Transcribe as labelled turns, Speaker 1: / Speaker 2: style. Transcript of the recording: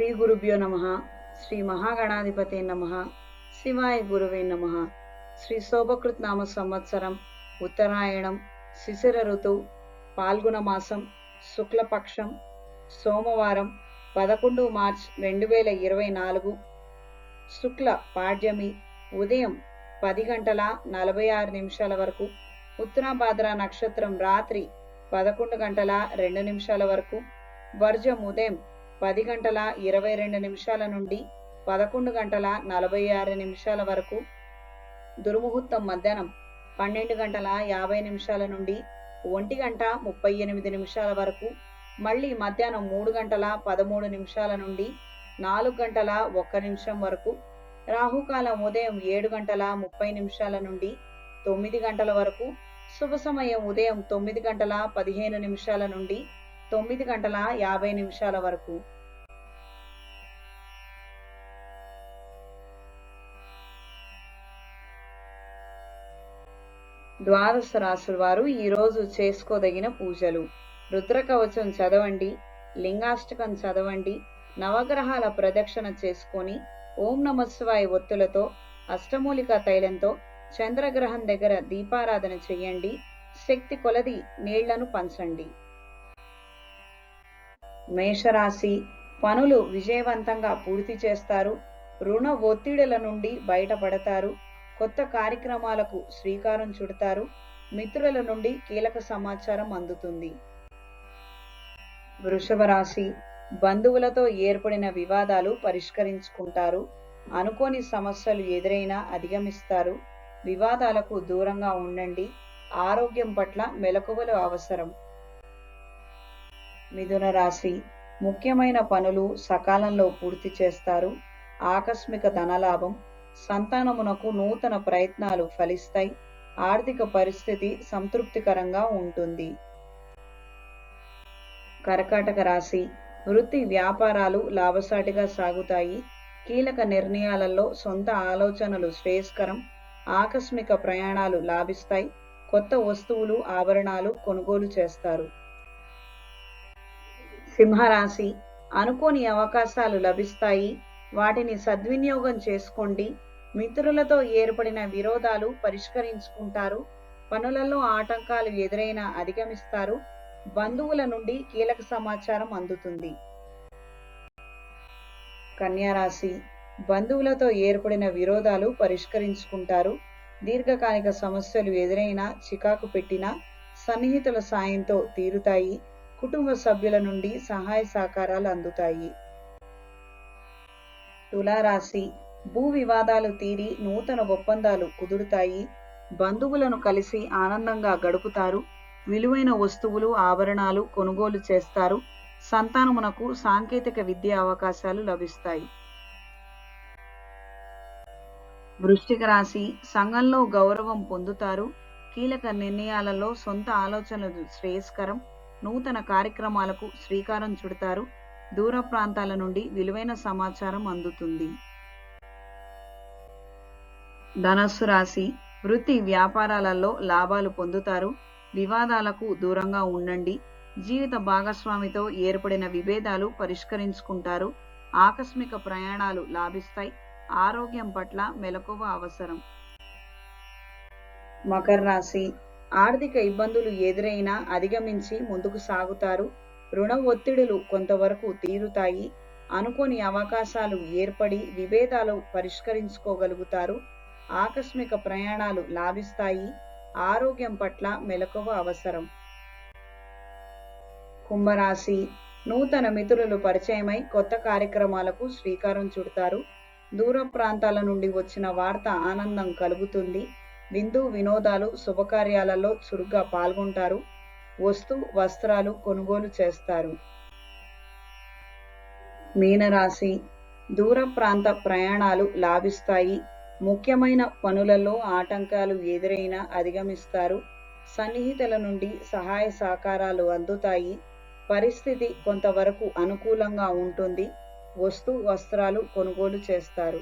Speaker 1: శ్రీ గురుభ్యో నమ శ్రీ మహాగణాధిపతే నమ శివాయ గురువే నమ. శ్రీ శోభకృత్ నామ సంవత్సరం ఉత్తరాయణం శిశిర ఋతువు పాల్గొన మాసం శుక్లపక్షం సోమవారం పదకొండు మార్చ్ రెండు వేల ఇరవై నాలుగు శుక్ల పాడ్యమి ఉదయం పది గంటల నలభై ఆరు నిమిషాల వరకు ఉత్తరాభాద్ర నక్షత్రం రాత్రి పదకొండు గంటల రెండు నిమిషాల వరకు వర్జం ఉదయం పది గంటల ఇరవై రెండు నిమిషాల నుండి పదకొండు గంటల నలభై ఆరు నిమిషాల వరకు దుర్ముహూర్తం మధ్యాహ్నం పన్నెండు గంటల యాభై నిమిషాల నుండి ఒంటి గంట ముప్పై ఎనిమిది నిమిషాల వరకు మళ్ళీ మధ్యాహ్నం మూడు గంటల పదమూడు నిమిషాల నుండి నాలుగు గంటల ఒక్క నిమిషం వరకు రాహుకాలం ఉదయం ఏడు గంటల ముప్పై నిమిషాల నుండి తొమ్మిది గంటల వరకు శుభ సమయం ఉదయం తొమ్మిది గంటల పదిహేను నిమిషాల నుండి తొమ్మిది గంటల యాభై నిమిషాల వరకు. ద్వాదశ రాసుల వారు ఈ రోజు చేసుకోదగిన పూజలు. రుద్రకవచం చదవండి లింగాష్టకం చదవండి నవగ్రహాల ప్రదక్షిణ చేసుకొని ఓం నమస్వాయ ఒత్తులతో అష్టమూలిక తైలంతో చంద్రగ్రహం దగ్గర దీపారాధన చెయ్యండి శక్తి కొలది నీళ్ళను పంచండి. మేషరాశి పనులు విజయవంతంగా పూర్తి చేస్తారు. రుణ ఒత్తిడుల నుండి బయటపడతారు. కొత్త కార్యక్రమాలకు శ్రీకారం చుడతారు. మిత్రుల నుండి కీలక సమాచారం అందుతుంది. వృషభ రాశి బంధువులతో ఏర్పడిన వివాదాలు పరిష్కరించుకుంటారు. అనుకోని సమస్యలు ఎదురైనా అధిగమిస్తారు. వివాదాలకు దూరంగా ఉండండి. ఆరోగ్యం పట్ల మెలకువలు అవసరం. మిథున రాశి. ముఖ్యమైన పనులు సకాలంలో పూర్తి చేస్తారు. ఆకస్మిక ధనలాభం సంతానమునకు నూతన ప్రయత్నాలు ఫలిస్తాయి. ఆర్థిక పరిస్థితి సంతృప్తికరంగా ఉంటుంది. కర్కాటక రాశి. వృత్తి వ్యాపారాలు లాభసాటిగా సాగుతాయి. కీలక నిర్ణయాలలో సొంత ఆలోచనలు శ్రేయస్కరం. ఆకస్మిక ప్రయాణాలు లాభిస్తాయి. కొత్త వస్తువులు ఆభరణాలు కొనుగోలు చేస్తారు. సింహరాశి అనుకోని అవకాశాలు లభిస్తాయి. వాటిని సద్వినియోగం చేసుకోండి. మిత్రులతో ఏర్పడిన విరోధాలు పరిష్కరించుకుంటారు. పనులలో ఆటంకాలు ఎదురైనా అధిగమిస్తారు. బంధువుల నుండి కీలక సమాచారం అందుతుంది. కన్యారాశి బంధువులతో ఏర్పడిన విరోధాలు పరిష్కరించుకుంటారు. దీర్ఘకాలిక సమస్యలు ఎదురైనా చికాకు పెట్టినా సన్నిహితుల సాయంతో తీరుతాయి. కుటుంబ సభ్యుల నుండి సహాయ సహకారాలు అందుతాయి. తులారాశి. భూ వివాదాలు తీరి నూతన ఒప్పందాలు కుదురుతాయి. బంధువులను కలిసి ఆనందంగా గడుపుతారు. విలువైన వస్తువులు ఆభరణాలు కొనుగోలు చేస్తారు. సంతానమునకు సాంకేతిక విద్య అవకాశాలు లభిస్తాయి. వృష్టిక రాశి. సంఘంలో గౌరవం పొందుతారు. కీలక నిర్ణయాలలో సొంత ఆలోచనలు శ్రేయస్కరం. నూతన కార్యక్రమాలకు శ్రీకారం చుడతారు. దూర ప్రాంతాల నుండి విలువైన సమాచారం అందుతుంది. ధనస్సు రాశి వృత్తి వ్యాపారాలలో లాభాలు పొందుతారు. వివాదాలకు దూరంగా ఉండండి. జీవిత భాగస్వామితో ఏర్పడిన విభేదాలు పరిష్కరించుకుంటారు. ఆకస్మిక ప్రయాణాలు లాభిస్తాయి. ఆరోగ్యం పట్ల మెలకువ అవసరం. మకర రాశి ఆర్థిక ఇబ్బందులు ఎదురైనా అధిగమించి ముందుకు సాగుతారు. రుణ ఒత్తిడులు కొంతవరకు తీరుతాయి. అనుకోని అవకాశాలు ఏర్పడి విభేదాలు పరిష్కరించుకోగలుగుతారు. ఆకస్మిక ప్రయాణాలు లాభిస్తాయి. ఆరోగ్యం పట్ల మెలకువ అవసరం. కుంభరాశి నూతన మిత్రులు పరిచయమై కొత్త కార్యక్రమాలకు శ్రీకారం చుడతారు. దూర ప్రాంతాల నుండి వచ్చిన వార్త ఆనందం కలుగుతుంది. విందు వినోదాలు శుభకార్యాలలో చురుగ్గా పాల్గొంటారు. వస్తు వస్త్రాలు కొనుగోలు చేస్తారు. మీనరాశి. దూర ప్రాంత ప్రయాణాలు లాభిస్తాయి. ముఖ్యమైన పనులలో ఆటంకాలు ఎదురైనా అధిగమిస్తారు. సన్నిహితుల నుండి సహాయ సహకారాలు అందుతాయి. పరిస్థితి కొంతవరకు అనుకూలంగా ఉంటుంది. వస్తు వస్త్రాలు కొనుగోలు చేస్తారు.